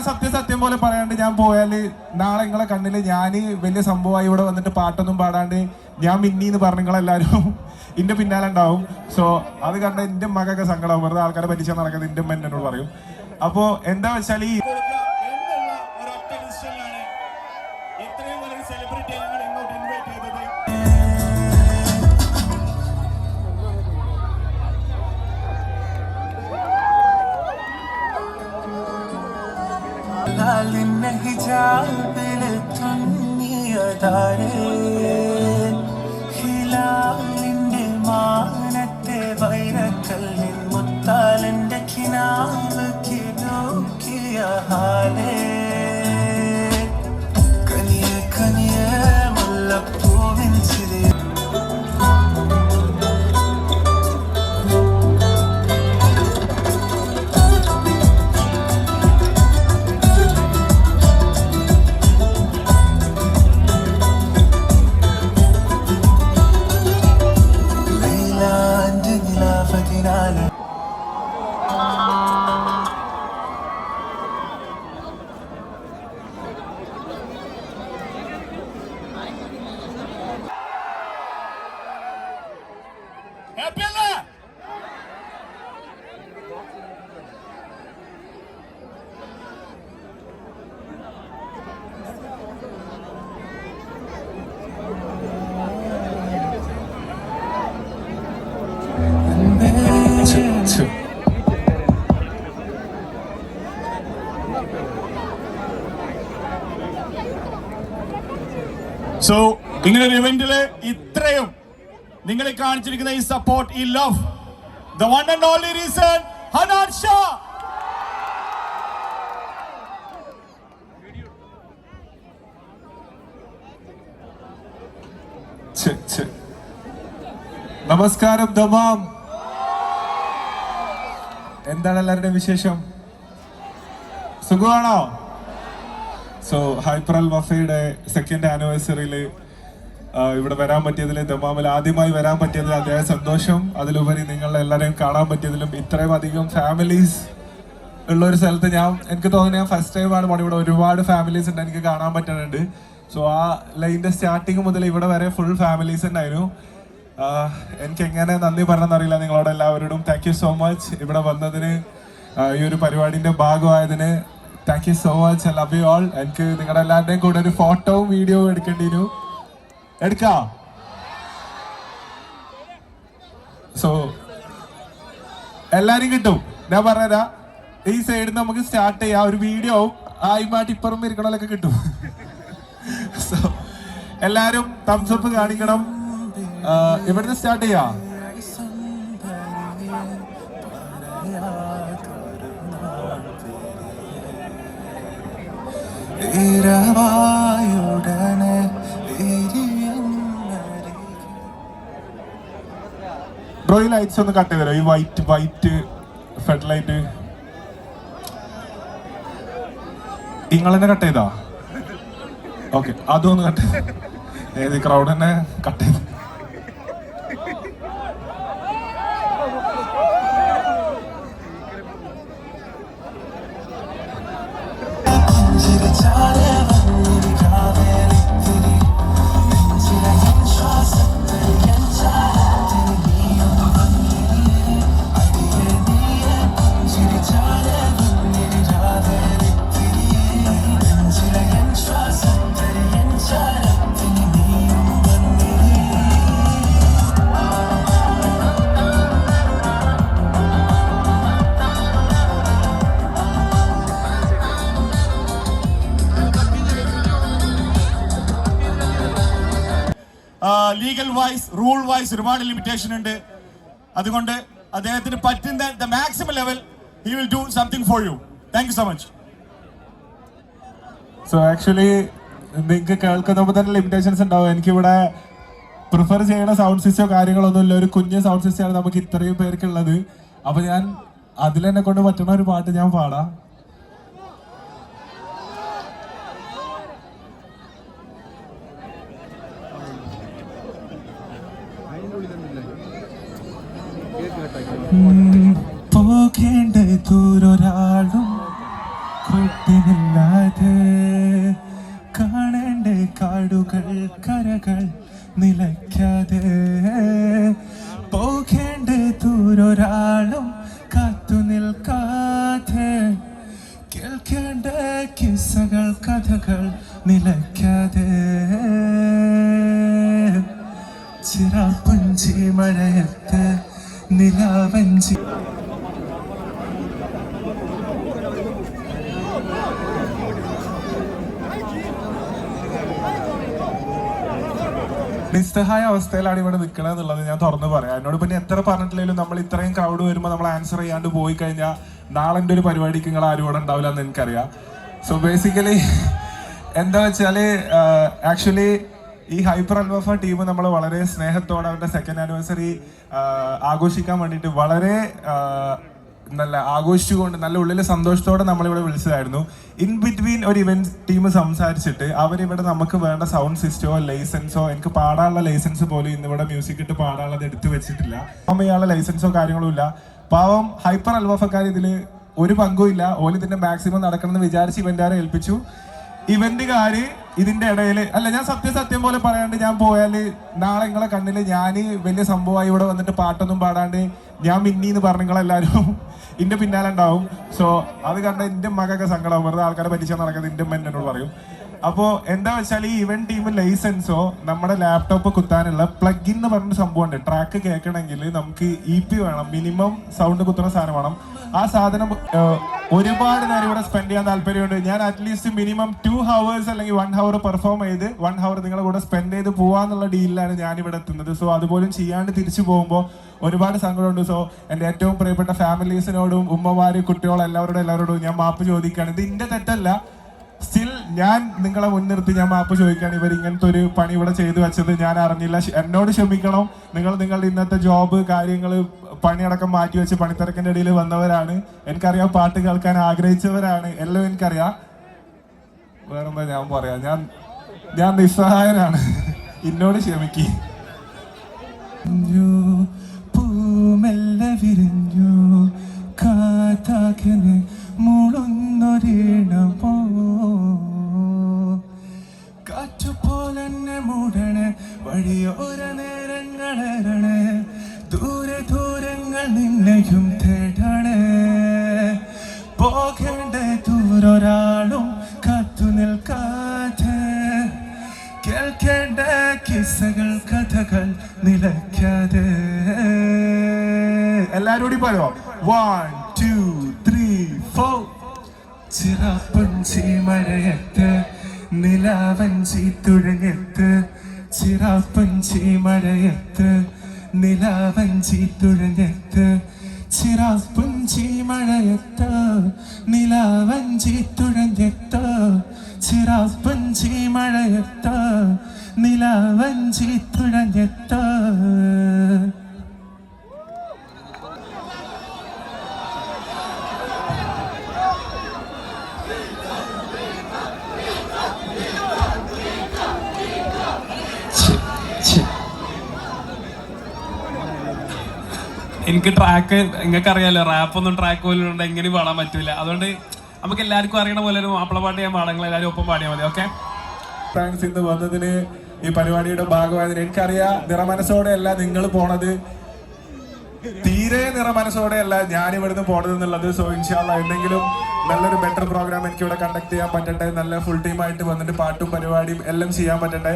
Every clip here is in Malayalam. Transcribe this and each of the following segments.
സത്യസത്യം പോലെ പറയാണ്ട് ഞാൻ പോയാൽ നാളെ നിങ്ങളെ കണ്ണിൽ ഞാൻ വലിയ സംഭവമായി ഇവിടെ വന്നിട്ട് പാട്ടൊന്നും പാടാണ്ട് ഞാൻ മിന്നിന്ന് പറഞ്ഞ നിങ്ങളെല്ലാരും ഇന്റെ പിന്നാലെ ഉണ്ടാവും സോ അത് കണ്ട എന്റെ മകൊക്കെ സങ്കടം. വെറുതെ ആൾക്കാരെ പറ്റിച്ചാൽ നടക്കുന്നത് എന്റെ അമ്മ എന്നോട് പറയും. അപ്പോ എന്താ വെച്ചാൽ ഈ died സോ ഇങ്ങനെ ഒരു ഇവന്റിൽ ഇത്രയും നിങ്ങളെ കാണിച്ചിരിക്കുന്ന ഈ സപ്പോർട്ട് ഈ love the one and only reason Hanan Shah. നമസ്കാരം ദമാം എന്താണ് എല്ലാവരുടെയും വിശേഷം? സുഖമാണോ? സോ ഹൈപ്രൽ വഫയുടെ സെക്കൻഡ് ആനിവേഴ്സറിയിൽ ഇവിടെ വരാൻ പറ്റിയതിൽ ദമാമിൽ ആദ്യമായി വരാൻ പറ്റിയതിൽ അദ്ദേഹം സന്തോഷം. അതിലുപരി നിങ്ങളെ എല്ലാവരെയും കാണാൻ പറ്റിയതിലും ഇത്രയും അധികം ഫാമിലീസ് ഉള്ള ഒരു സ്ഥലത്ത് ഞാൻ എനിക്ക് തോന്നുന്നു ഞാൻ ഫസ്റ്റ് ടൈം ആണ് പോണി ഇവിടെ ഒരുപാട് ഫാമിലീസ് ഉണ്ട് എനിക്ക് കാണാൻ പറ്റുന്നുണ്ട്. സോ ആ ലൈന്റെ സ്റ്റാർട്ടിങ് മുതൽ ഇവിടെ വരെ ഫുൾ ഫാമിലീസ് ഉണ്ടായിരുന്നു. എനിക്ക് എങ്ങനെ നന്ദി പറഞ്ഞെന്നറിയില്ല. നിങ്ങളോട് എല്ലാവരോടും താങ്ക് യു സോ മച്ച് ഇവിടെ വന്നതിന് ഈ ഒരു പരിപാടിന്റെ ഭാഗമായതിന് thank you so much I love you all എനിക്ക് നിങ്ങളുടെ എല്ലാവരുടെയും കൂടെ ഒരു ഫോട്ടോവും വീഡിയോവും എടുക്കേണ്ടിയിരുന്നു എടുക്കാം? സോ എല്ലാരും കിട്ടും. ഞാൻ പറഞ്ഞുതരാ. ഈ സൈഡിൽ നമുക്ക് സ്റ്റാർട്ട് ചെയ്യാം. ഒരു വീഡിയോ ആയിമാട്ടി ഇപ്പുറം ഇരിക്കണമല്ലൊക്കെ കിട്ടും. സോ എല്ലാരും തംസപ്പ് കാണിക്കണം. ഇവിടുന്ന് സ്റ്റാർട്ട് ചെയ്യാം? ഇരവായുടനെ ബ്രോ ഈ ലൈറ്റ്സ് ഒന്ന് കട്ട് ചെയ്തരോ? ഈ വൈറ്റ് വൈറ്റ് ഫെഡ് ലൈറ്റ് ഇങ്ങളെന്നെ കട്ട് ചെയ്താ? ഓക്കെ അതും ഒന്ന് കട്ട് ഏത് ക്രൗഡ് തന്നെ കട്ട് ചെയ്തു? ലീഗൽ വൈസ് റൂൾ വൈസ് ഒരുപാട് ലിമിറ്റേഷൻ ഉണ്ട്. അതുകൊണ്ട് അദ്ദേഹത്തിന് പറ്റുന്ന the maximum level he will do something for you thank you so much so actually നിങ്ങൾക്ക് കേൾക്കുന്നപ്പോൾ തന്നെ ലിമിറ്റേഷൻസ് ഉണ്ടാവും. എനിക്കിവിടെ പ്രിഫർ ചെയ്യണ സൗണ്ട് സിസ്റ്റോ കാര്യങ്ങളൊന്നും ഇല്ല. ഒരു കുഞ്ഞ് സൗണ്ട് സിസ്റ്റമാണ് നമുക്ക് ഇത്രയും പേർക്കുള്ളത്. അപ്പൊ ഞാൻ അതിൽ എന്നെ കൊണ്ട് പറ്റുന്ന ഒരു പാട്ട് ഞാൻ പാടാം. പോകേണ്ട ദൂരൊരാളും കൂട്ടിനില്ല ഇല്ലാതെ കാണേണ്ട കാടുകൾ കരകൾ നിലയ്ക്കാതെ പോകേണ്ട ദൂരൊരാളും കാത്തു നിൽക്കാതെ കേൾക്കേണ്ട കിസ്സകൾ കഥകൾ നിലയ്ക്കാതെ ചിറപ്പുഞ്ചി മഴയത്ത് നിലാവഞ്ചി നിസ്സഹായ അവസ്ഥയിലാണ് ഇവിടെ നിൽക്കണത് എന്നുള്ളത് ഞാൻ തുറന്നു പറയാം. എന്നോട് പിന്നെ എത്ര പറഞ്ഞിട്ടില്ലെങ്കിലും നമ്മൾ ഇത്രയും ക്രൗഡ് വരുമ്പോൾ നമ്മൾ ആൻസർ ചെയ്യാണ്ട് പോയി കഴിഞ്ഞാൽ നാളെ ഒരു പരിപാടിക്ക് നിങ്ങൾ ആരും ഇവിടെ ഉണ്ടാവില്ല എന്ന് എനിക്കറിയാം. സോ ബേസിക്കലി എന്താ വെച്ചാൽ ആക്ച്വലി ഈ ഹൈപ്പർ അൽവഫ ടീം നമ്മൾ വളരെ സ്നേഹത്തോടെ അവരുടെ സെക്കൻഡ് ആനിവേഴ്സറി ആഘോഷിക്കാൻ വേണ്ടിയിട്ട് വളരെ നല്ല ആഘോഷിച്ചുകൊണ്ട് നല്ല ഉള്ളിലെ സന്തോഷത്തോടെ നമ്മളിവിടെ വിളിച്ചതായിരുന്നു. ഇൻ ബിറ്റ്വീൻ ഒരു ഇവന്റ് ടീം സംസാരിച്ചിട്ട് അവരിവിടെ നമുക്ക് വേണ്ട സൗണ്ട് സിസ്റ്റമോ ലൈസൻസോ എനിക്ക് പാടാനുള്ള ലൈസൻസ് പോലും ഇന്നിവിടെ മ്യൂസിക് ഇട്ട് പാടാനുള്ളത് എടുത്തു വെച്ചിട്ടില്ല. അപ്പം ഇയാളുടെ ലൈസൻസോ കാര്യങ്ങളും ഇല്ല. പാവം ഹൈപ്പർ അൽവാഫക്കാർ ഇതിൽ ഒരു പങ്കും ഇല്ല. ഓൽ ഇതിന്റെ മാക്സിമം നടക്കണമെന്ന് വിചാരിച്ച് ഇവന്റുകാരെ ഏൽപ്പിച്ചു. ഇവന്റുകാര് ഇതിന്റെ ഇടയിൽ അല്ല ഞാൻ സത്യസത്യം സത്യം പോലെ പറയാണ്ട് ഞാൻ പോയാൽ നാളെ നിങ്ങളെ കണ്ണിൽ ഞാൻ വലിയ സംഭവമായി ഇവിടെ വന്നിട്ട് പാട്ടൊന്നും പാടാണ്ട് ഞാൻ മിന്നി എന്ന് പറഞ്ഞു നിങ്ങളെല്ലാരും ഇന്റെ പിന്നാലെ ഉണ്ടാവും. സോ അത് കണ്ട എന്റെ മകൊക്കെ സങ്കടം. വെറുതെ ആൾക്കാരെ പറ്റിച്ചാൽ നടക്കുന്നത് എന്റെ എന്നോട് പറയും. അപ്പോ എന്താ വെച്ചാൽ ഈ ഇവന്റ് ടീം ലൈസൻസോ നമ്മുടെ ലാപ്ടോപ്പ് കുത്താനുള്ള പ്ലഗ് എന്ന് പറഞ്ഞ സംഭവമുണ്ട്. ട്രാക്ക് കേൾക്കണമെങ്കിൽ നമുക്ക് ഇ പി വേണം. മിനിമം സൗണ്ട് കുത്തുന്ന സാധനം വേണം. ആ സാധനം ഒരുപാട് നേരം ഇവിടെ സ്പെൻഡ് ചെയ്യാൻ താല്പര്യമുണ്ട്. ഞാൻ at least minimum two hours അല്ലെങ്കിൽ വൺ ഹവർ പെർഫോം ചെയ്ത് വൺ ഹവർ നിങ്ങളുടെ കൂടെ സ്പെൻഡ് ചെയ്ത് പോവാന്നുള്ള ഡീലിലാണ് ഞാൻ ഇവിടെ എത്തുന്നത്. സോ അതുപോലും ചെയ്യാണ്ട് തിരിച്ചു പോകുമ്പോൾ ഒരുപാട് സങ്കടമുണ്ട്. സോ എന്റെ ഏറ്റവും പ്രിയപ്പെട്ട ഫാമിലീസിനോടും ഉമ്മമാര് കുട്ടികളും എല്ലാവരോടും എല്ലാവരോടും ഞാൻ മാപ്പ് ചോദിക്കുകയാണ്. ഇത് എന്റെ തെറ്റല്ല. സ്റ്റിൽ ഞാൻ നിങ്ങളെ മുൻനിർത്തി ഞാൻ മാപ്പ് ചോദിക്കുകയാണ്. ഇവർ ഇങ്ങനത്തെ ഒരു പണി ഇവിടെ ചെയ്തു വെച്ചത് ഞാൻ അറിഞ്ഞില്ല. എന്നോട് ക്ഷമിക്കണം. നിങ്ങൾ നിങ്ങളുടെ ഇന്നത്തെ ജോബ് കാര്യങ്ങൾ പണിയടക്കം മാറ്റി വെച്ച് പണിത്തിരക്കിന്റെ ഇടയിൽ വന്നവരാണ്. എനിക്കറിയാം പാട്ട് കേൾക്കാൻ ആഗ്രഹിച്ചവരാണ്. എല്ലാം എനിക്കറിയാം. വേറെന്താ ഞാൻ പറയാം? ഞാൻ ഞാൻ നിസ്സഹായനാണ്. എന്നോട് ക്ഷമിക്ക്. പൂമെല്ല കാറ്റുപോലെന്നെ മൂടണേ വഴിയോര നേരങ്ങളേറണേ ദൂരെ ദൂരങ്ങൾ നിന്നെയും തേടണേ. പോകേണ്ട ദൂരൊരാളും കാത്തു നിൽക്കാതെ കേൾക്കേണ്ട കിസ്സകൾ കഥകൾ നിലയ്ക്കാതെ. എല്ലാരും കൂടി പറയോ വൺ ടു ത്രീ ഫോർ ചിറപ്പൻ മഴയത്ത് നിലാവഞ്ചി തുഴഞ്ഞെത്ത് ചിറാപ്പഞ്ചി മഴയത്ത്. നിലാവഞ്ചി തുഴഞ്ഞെത്ത് ചിറാപ്പഞ്ചി മഴയത്ത്. നിലാവഞ്ചി തുഴഞ്ഞെത്ത് ചിറാപ്പഞ്ചി മഴയത്ത്. നിലാവഞ്ചി തുഴഞ്ഞെത്ത്. എനിക്ക് ട്രാക്ക് നിങ്ങൾക്ക് അറിയാലോ റാപ്പ് ഒന്നും ട്രാക്ക് പോലും ഉണ്ട് എങ്ങനെയും പാടാൻ പറ്റൂല. അതുകൊണ്ട് നമുക്ക് എല്ലാവർക്കും അറിയണ പോലെ ഒരു മാപ്പിള പാട്ട് ഞാൻ പാടങ്ങൾ എല്ലാവരും ഒപ്പം പാടിയാൽ മതി ഓക്കെ താങ്ക്സ് ഇന്ന് വന്നതിന് ഈ പരിപാടിയുടെ ഭാഗമായതിന്. എനിക്കറിയാം നിറമനസോടെ അല്ല നിങ്ങൾ പോണത്. തീരെ നിറമനസോടെ അല്ല ഞാൻ ഇവിടുന്ന് പോണത് എന്നുള്ളത്. സോ ഇൻഷാല്ല എന്തെങ്കിലും നല്ലൊരു ബെറ്റർ പ്രോഗ്രാം എനിക്കിവിടെ കണ്ടക്ട് ചെയ്യാൻ പറ്റട്ടെ. നല്ല ഫുൾ ടീമായിട്ട് വന്നിട്ട് പാട്ടും പരിപാടിയും എല്ലാം ചെയ്യാൻ പറ്റട്ടെ.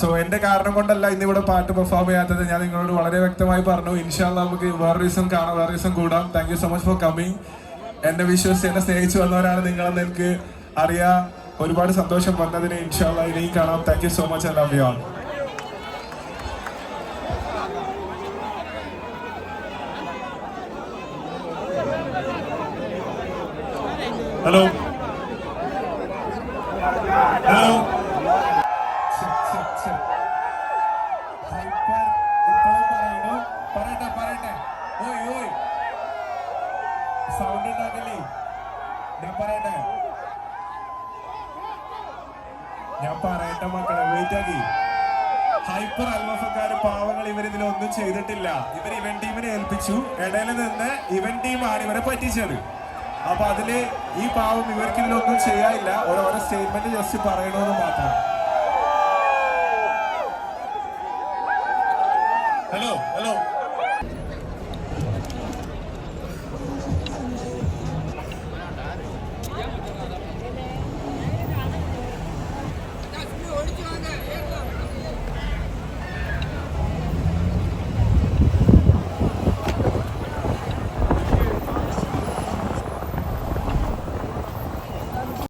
സോ എന്റെ കാരണം കൊണ്ടല്ല ഇന്ന് ഇവിടെ പാട്ട് പെർഫോം ചെയ്യാത്തത്. ഞാൻ നിങ്ങളോട് വളരെ വ്യക്തമായി പറഞ്ഞു. ഇൻഷാല്ല നമുക്ക് വേറെ ദിവസം കാണാം വേറെ ദിവസം കൂടാം. Thank you so much for coming എന്നെ വിശ്വസിച്ച് എന്നെ സ്നേഹിച്ചു വന്നവരാണ് നിങ്ങളെന്ന് എനിക്ക് അറിയാം. ഒരുപാട് സന്തോഷം വന്നതിന് ഇൻഷാല്ല ഇനിയും കാണാം. Thank you so much I love you all hello M പാവങ്ങൾ പാവങ്ങൾ ഇവരിതിലൊന്നും ചെയ്തിട്ടില്ല. ഇവർ ഇവൻ ടീമിനെ ഏൽപ്പിച്ചു. ഇടയിൽ നിന്ന് ഇവൻ ടീമാണ് ഇവരെ പറ്റിച്ചത്. അപ്പൊ അതിൽ ഈ പാവം ഇവർക്ക് ഇതിലൊന്നും ചെയ്യാനില്ല. ഓരോ സ്റ്റേറ്റ്മെന്റ് ജസ്റ്റ് പറയണമെന്ന് മാത്രം. Hello hello